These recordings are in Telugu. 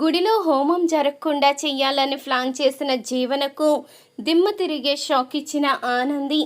గుడిలో హోమం జరగకుండా చెయ్యాలని ప్లాన్ చేసిన జీవనకు దిమ్మ తిరిగే షాక్ ఇచ్చిన ఆనంది.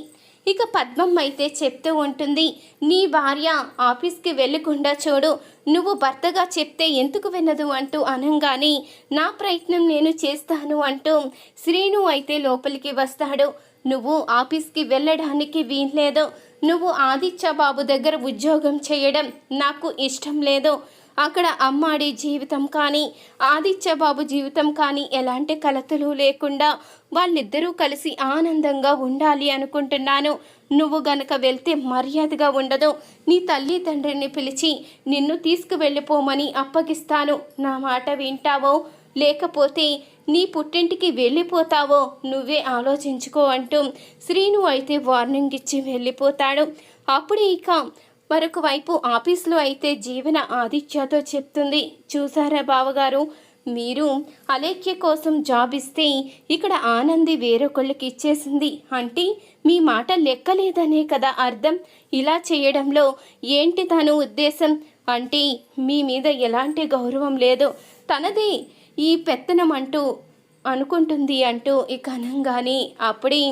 ఇక పద్మం అయితే చెప్తూ ఉంటుంది నీ భార్య ఆఫీస్కి వెళ్ళకుండా చూడు నువ్వు భర్తగా చెప్తే ఎందుకు వినదు? అంటూ అనంగానే నా ప్రయత్నం నేను చేస్తాను అంటూ శ్రీను అయితే లోపలికి వస్తాడు. నువ్వు ఆఫీస్కి వెళ్ళడానికి వీల్లేదు. నువ్వు ఆదిత్య బాబు దగ్గర ఉద్యోగం చేయడం నాకు ఇష్టం లేదు. అక్కడ అమ్మాడి జీవితం కానీ ఆదిత్యబాబు జీవితం కానీ ఎలాంటి కలతలు లేకుండా వాళ్ళిద్దరూ కలిసి ఆనందంగా ఉండాలి అనుకుంటున్నాను. నువ్వు గనక వెళ్తే మర్యాదగా ఉండదు. నీ తల్లి తండ్రిని పిలిచి నిన్ను తీసుకువెళ్ళిపోమని అప్పగిస్తాను. నా మాట వింటావో? లేకపోతే నీ పుట్టింటికి వెళ్ళిపోతావో? నువ్వే ఆలోచించుకో అంటూ శ్రీను అయితే వార్నింగ్ ఇచ్చి వెళ్ళిపోతాడు. అప్పుడు ఇక మరొక వైపు ఆఫీస్లో అయితే జీవన ఆదిత్యతో చెప్తుంది. చూసారా బావగారు? మీరు అలేఖ్య కోసం జాబ్ ఇస్తే ఇక్కడ ఆనంది వేరొకళ్ళకి ఇచ్చేసింది. అంటే మీ మాట లెక్కలేదనే కదా అర్థం? ఇలా చేయడంలో ఏంటి తను ఉద్దేశం? అంటే మీ మీద ఎలాంటి గౌరవం లేదు. తనదే ఈ పెత్తనం అంటూ అనుకుంటుంది అంటూ ఇక అనంగానే అప్పుడే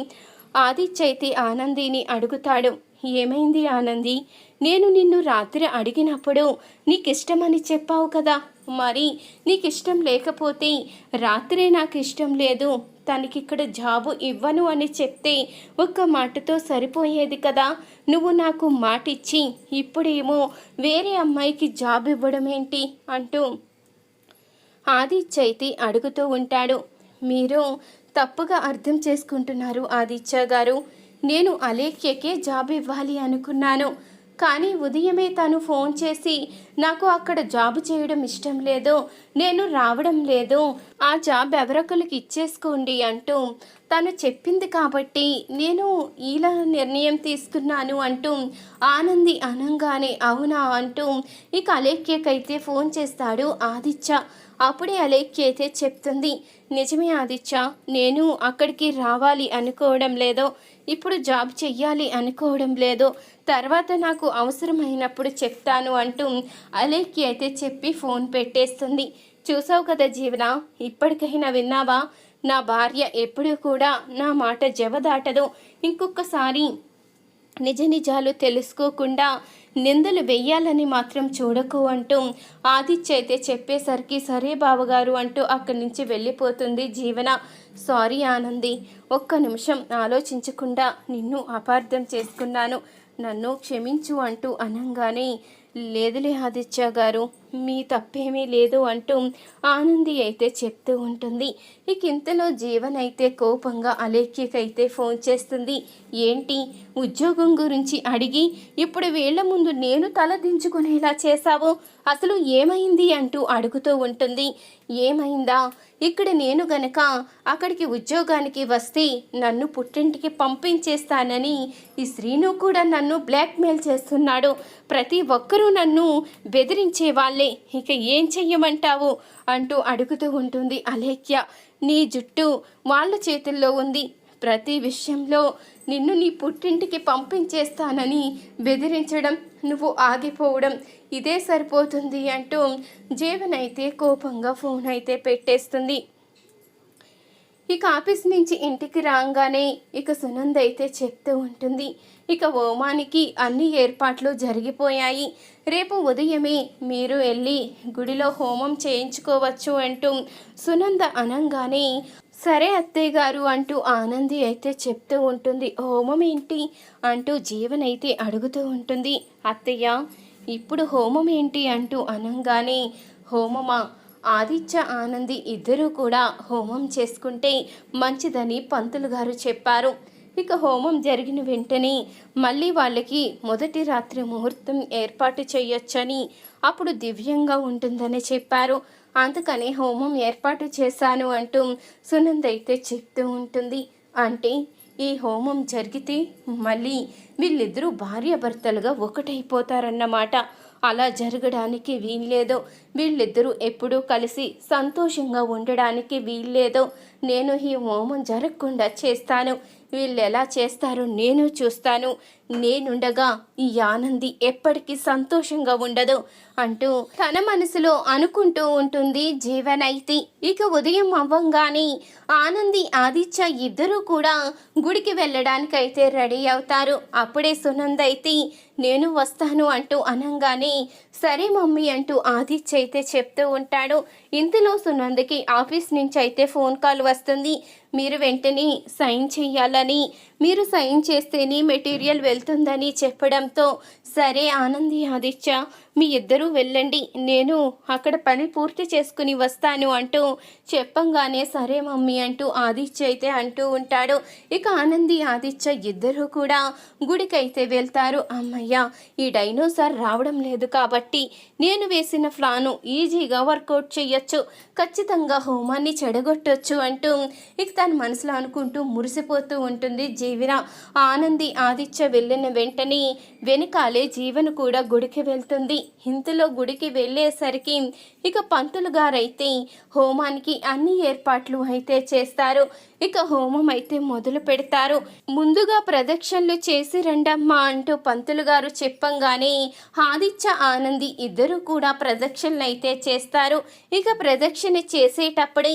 ఆదిత్య అయితే ఆనందిని అడుగుతాడు. ఏమైంది ఆనంది? నేను నిన్ను రాత్రి అడిగినప్పుడు నీకిష్టమని చెప్పావు కదా. మరి నీకిష్టం లేకపోతే రాత్రే నాకు ఇష్టం లేదు. తనకిక్కడ జాబు ఇవ్వను అని చెప్తే ఒక్క మాటతో సరిపోయేది కదా. నువ్వు నాకు మాట ఇచ్చి ఇప్పుడేమో వేరే అమ్మాయికి జాబ్ ఇవ్వడం ఏంటి అంటూ ఆదిత్య అయితే అడుగుతూ ఉంటాడు. మీరు తప్పుగా అర్థం చేసుకుంటున్నారు ఆదిత్య గారు. నేను అలేఖ్యకే జాబ్ ఇవ్వాలి అనుకున్నాను. కానీ ఉదయమే తను ఫోన్ చేసి నాకు అక్కడ జాబ్ చేయడం ఇష్టం లేదు నేను రావడం లేదు ఆ జాబ్ ఎవరొకరికి ఇచ్చేసుకోండి అంటూ తను చెప్పింది కాబట్టి నేను ఇలా నిర్ణయం తీసుకున్నాను అంటూ ఆనంది అనంగానే అవునా అంటూ ఇక అలేఖ్యకైతే ఫోన్ చేస్తాడు ఆదిత్య. అప్పుడే అలేఖ్య అయితే చెప్తుంది నిజమే ఆదిత్య నేను అక్కడికి రావాలి అనుకోవడం లేదో. ఇప్పుడు జాబ్ చెయ్యాలి అనుకోవడం లేదో. తర్వాత నాకు అవసరమైనప్పుడు చెప్తాను అంటూ అలేఖ్య అయితే చెప్పి ఫోన్ పెట్టేస్తుంది. చూసావు కదా జీవన ఇప్పటికైనా విన్నావా? నా భార్య ఎప్పుడూ కూడా నా మాట జవదాటదు. ఇంకొకసారి నిజ నిజాలు తెలుసుకోకుండా నిందలు వెయ్యాలని మాత్రం చూడకు అంటూ ఆదిత్య అయితే చెప్పేసరికి సరే బావగారు అంటూ అక్కడి నుంచి వెళ్ళిపోతుంది జీవన. సారీ ఆనంది ఒక్క నిమిషం ఆలోచించకుండా నిన్ను అపార్థం చేసుకున్నాను. నన్ను క్షమించు అంటూ అనంగానే లేదులే ఆదిత్య గారు మీ తప్పేమీ లేదు అంటూ ఆనంది అయితే చెప్తూ ఉంటుంది. ఇక ఇంతలో జీవన్ అయితే కోపంగా అలేఖ్యకైతే ఫోన్ చేస్తుంది. ఏంటి? ఉద్యోగం గురించి అడిగి ఇప్పుడు వీళ్ళ ముందు నేను తల దించుకునేలా చేశావు? అసలు ఏమైంది? అంటూ అడుగుతూ ఉంటుంది. ఏమైందా? ఇక్కడ నేను గనక అక్కడికి ఉద్యోగానికి వస్తే నన్ను పుట్టింటికి పంపించేస్తానని ఈ శ్రీను కూడా నన్ను బ్లాక్మెయిల్ చేస్తున్నాడు. ప్రతి ఒక్కరూ నన్ను బెదిరించే వాళ్ళే ఇక ఏం చెయ్యమంటావు? అంటూ అడుగుతూ ఉంటుంది అలేఖ్య. నీ జుట్టు వాళ్ళ చేతుల్లో ఉంది. ప్రతి విషయంలో నిన్ను నీ పుట్టింటికి పంపించేస్తానని బెదిరించడం నువ్వు ఆగిపోవడం ఇదే సరిపోతుంది అంటూ జీవనైతే కోపంగా ఫోన్ అయితే పెట్టేస్తుంది. ఇక ఆఫీస్ నుంచి ఇంటికి రాగానే ఇక సునంద అయితే చెప్తూ ఉంటుంది. ఇక హోమానికి అన్ని ఏర్పాట్లు జరిగిపోయాయి. రేపు ఉదయమే మీరు వెళ్ళి గుడిలో హోమం చేయించుకోవచ్చు అంటూ సునంద అనంగానే సరే అత్తయ్య గారు అంటూ ఆనంది అయితే చెప్తూ ఉంటుంది. హోమం ఏంటి? అంటూ జీవన్ అయితే అడుగుతూ ఉంటుంది. అత్తయ్య ఇప్పుడు హోమం ఏంటి? అంటూ అనంగానే హోమమా? ఆదిత్య ఆనంది ఇద్దరూ కూడా హోమం చేసుకుంటే మంచిదని పంతులు గారు చెప్పారు. ఇక హోమం జరిగిన వెంటనే మళ్ళీ వాళ్ళకి మొదటి రాత్రి ముహూర్తం ఏర్పాటు చేయొచ్చని అప్పుడు దివ్యంగా ఉంటుందని చెప్పారు. అందుకనే హోమం ఏర్పాటు చేశాను అంటూ సునంద్ అయితే చెప్తూ ఉంటుంది. అంటే ఈ హోమం జరిగితే మళ్ళీ వీళ్ళిద్దరూ భార్యాభర్తలుగా ఒకటైపోతారన్నమాట. అలా జరగడానికి వీల్లేదో వీళ్ళిద్దరూ ఎప్పుడూ కలిసి సంతోషంగా ఉండడానికి వీల్లేదో నేను ఈ హోమం జరగకుండా చేస్తాను. వీళ్ళు ఎలా చేస్తారో నేను చూస్తాను. నేనుండగా ఈ ఆనంది ఎప్పటికీ సంతోషంగా ఉండదు అంటూ తన మనసులో అనుకుంటూ ఉంటుంది జీవనైతి. ఇక ఉదయం అవ్వంగానే ఆనంది ఆదిత్య ఇద్దరూ కూడా గుడికి వెళ్ళడానికైతే రెడీ అవుతారు. అప్పుడే సునంద అయితే నేను వస్తాను అంటూ అనంగానే సరే మమ్మీ అంటూ ఆదిత్య అయితే చెప్తూ ఉంటాడు. ఇంతలో సునందకి ఆఫీస్ నుంచి అయితే ఫోన్ కాల్ వస్తుంది. మీరు వెంటనే సైన్ చేయాలని మీరు సైన్ చేస్తేనే మెటీరియల్ వెళ్తుందని చెప్పడంతో సరే ఆనంది ఆదిత్య మీ ఇద్దరూ వెళ్ళండి. నేను అక్కడ పని పూర్తి చేసుకుని వస్తాను అంటూ చెప్పంగానే సరే మమ్మీ అంటూ ఆదిత్య అయితే అంటూ ఉంటాడు. ఇక ఆనంది ఆదిత్య ఇద్దరూ కూడా గుడికైతే వెళ్తారు. అమ్మయ్య ఈ డైనోసార్ రావడం లేదు కాబట్టి నేను వేసిన ప్లాను ఈజీగా వర్కౌట్ చేయొచ్చు ఖచ్చితంగా హోమాన్ని చెడగొట్టొచ్చు అంటూ ఇక తన మనసులో అనుకుంటూ మురిసిపోతూ ఉంటుంది. జీవన ఆనంది ఆదిత్య వెళ్ళిన వెంటనే వెనకాలే జీవన కూడా గుడికి వెళ్తుంది. ఇంతలో గుడికి వెళ్ళేసరికి ఇక పంతులు గారైతే హోమానికి అన్ని ఏర్పాట్లు అయితే చేస్తారు. ఇక హోమం అయితే మొదలు పెడతారు. ముందుగా ప్రదక్షిణలు చేసి రండమ్మా అంటూ పంతులు గారు చెప్పంగానే ఆదిత్య ఆనంది ఇద్దరు కూడా ప్రదక్షిణలు అయితే చేస్తారు. ఇక ప్రదక్షిణ చేసేటప్పుడే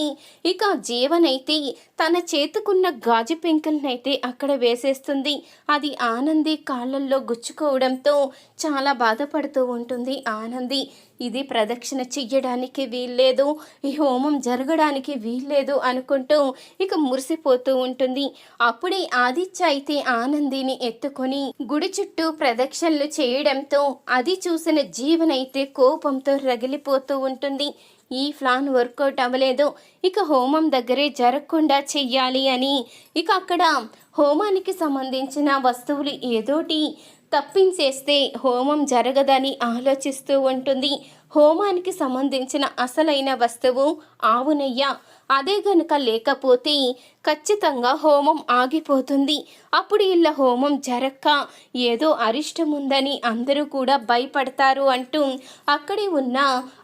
ఇక జీవనైతే తన చేతుకున్న గాజు పెంకులనైతే అక్కడ వేసేస్తుంది. అది ఆనంది కాళ్ళల్లో గుచ్చుకోవడంతో చాలా బాధపడుతూ ఉంటుంది ఆనంది. ఇది ప్రదక్షిణ చెయ్యడానికి వీల్లేదు. ఈ హోమం జరగడానికి వీల్లేదు అనుకుంటూ ఇక మురిసిపోతూ ఉంటుంది. అప్పుడే ఆదిత్య అయితే ఆనందిని ఎత్తుకొని గుడి చుట్టూ ప్రదక్షిణలు చేయడంతో అది చూసిన జీవనైతే కోపంతో రగిలిపోతూ ఉంటుంది. ఈ ప్లాన్ వర్కౌట్ అవ్వలేదు. ఇక హోమం దగ్గరే జరగకుండా చెయ్యాలి అని. ఇక అక్కడ హోమానికి సంబంధించిన వస్తువులు ఏదోటి తప్పించేస్తే హోమం జరగదని ఆలోచిస్తూ ఉంటుంది. హోమానికి సంబంధించిన అసలైన వస్తువు ఆవు నెయ్య. అదే గనుక లేకపోతే ఖచ్చితంగా హోమం ఆగిపోతుంది. అప్పుడు ఇళ్ళ హోమం జరక్క. ఏదో అరిష్టం ఉందని అందరూ కూడా భయపడతారు అంటూ అక్కడే ఉన్న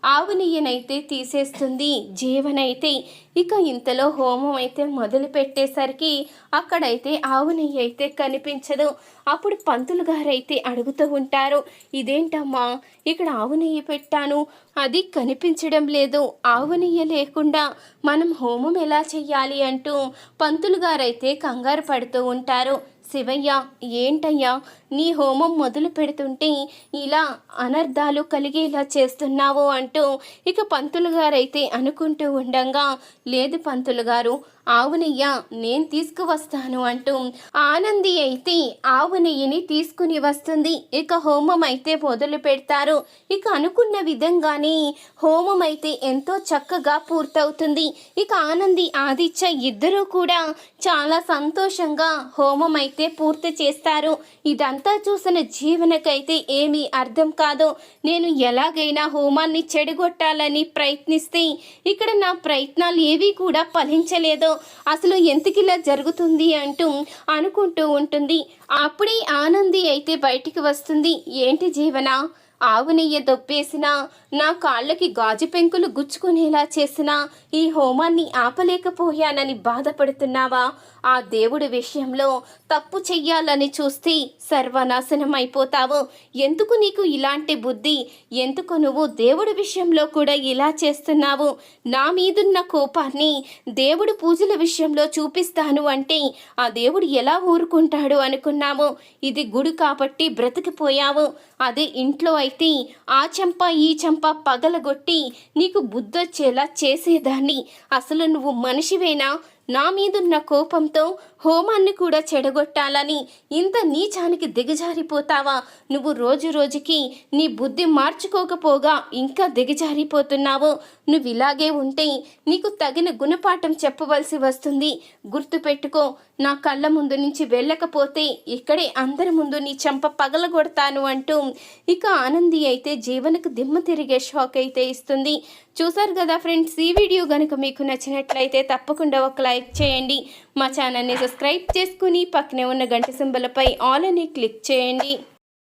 ఆవు నెయ్యనైతే తీసేస్తుంది. జీవనైతే. ఇక ఇంతలో హోమం అయితే మొదలు పెట్టేసరికి అక్కడైతే ఆవు నెయ్యి అయితే కనిపించదు. అప్పుడు పంతులు గారైతే అడుగుతూ ఉంటారు ఇదేంటమ్మా? ఇక్కడ ఆవు నెయ్యి చేశాను. అది కనిపించడం లేదు. ఆవు లేకుండా మనం హోమం ఎలా చెయ్యాలి అంటూ పంతులు గారైతే కంగారు పడుతూ ఉంటారు. శివయ్య ఏంటయ్యా? నీ హోమం మొదలు పెడుతుంటే ఇలా అనర్థాలు కలిగేలా చేస్తున్నావు అంటూ ఇక పంతులు గారైతే అనుకుంటూ ఉండంగా లేదు పంతులు గారు ఆవు నేను తీసుకువస్తాను అంటూ ఆనంది అయితే ఆవు నెయ్యిని తీసుకుని వస్తుంది. ఇక హోమం అయితే మొదలు పెడతారు. ఇక అనుకున్న విధంగానే హోమం అయితే ఎంతో చక్కగా పూర్తవుతుంది. ఇక ఆనంది ఆదిత్య ఇద్దరూ కూడా చాలా సంతోషంగా హోమం అయితే పూర్తి చేస్తారు. ఇదంతా చూసిన జీవనకైతే ఏమీ అర్థం కాదు. నేను ఎలాగైనా హోమాన్ని చెడగొట్టాలని ప్రయత్నిస్తే ఇక్కడ నా ప్రయత్నాలు ఏవి కూడా ఫలించలేదు. అసలు ఎంతకిలా జరుగుతుంది అంటూ అనుకుంటూ ఉంటుంది. అప్పుడే ఆనంది అయితే బయటికి వస్తుంది. ఏంటి జీవన? ఆవు నెయ్యి దొప్పేసినా నా కాళ్ళకి గాజు పెంకులు గుచ్చుకునేలా చేసినా ఈ హోమాన్ని ఆపలేకపోయానని బాధపడుతున్నావా? ఆ దేవుడి విషయంలో తప్పు చెయ్యాలని చూస్తే సర్వనాశనం అయిపోతావు ఎందుకు నీకు ఇలాంటి బుద్ధి? ఎందుకు నువ్వు దేవుడి విషయంలో కూడా ఇలా చేస్తున్నావు? నా మీదున్న కోపాన్ని దేవుడు పూజల విషయంలో చూపిస్తాను అంటే ఆ దేవుడు ఎలా ఊరుకుంటాడు అనుకున్నావు ఇది గుడి కాబట్టి బ్రతికిపోయావు. అదే ఇంట్లో అయితే ఆ చెంప ఈ చెంప పగలగొట్టి నీకు బుద్ధొచ్చేలా చేసేదాన్ని. అసలు నువ్వు మనిషివేనా? నా మీదున్న కోపంతో హోమాన్ని కూడా చెడగొట్టాలని ఇంత నీచానికి దిగజారిపోతావా? నువ్వు రోజు రోజుకి నీ బుద్ధి మార్చుకోకపోగా ఇంకా దిగజారిపోతున్నావు. నువ్వు ఇలాగే ఉంటే నీకు తగిన గుణపాఠం చెప్పవలసి వస్తుంది. గుర్తుపెట్టుకో నా కళ్ళ ముందు నుంచి వెళ్ళకపోతే ఇక్కడే అందరి ముందు నీ చెంప పగలగొడతాను అంటూ ఇక ఆనంది అయితే జీవనకు దిమ్మ తిరిగే షాక్ అయితే ఇస్తుంది. చూసారు కదా ఫ్రెండ్స్ ఈ వీడియో కనుక మీకు నచ్చినట్లయితే తప్పకుండా ఒక లైక్ చేయండి. మా ఛానల్ని సబ్స్క్రైబ్ చేసుకుని పక్కనే ఉన్న గంట సింబలపై ఆల్ అని క్లిక్ చేయండి.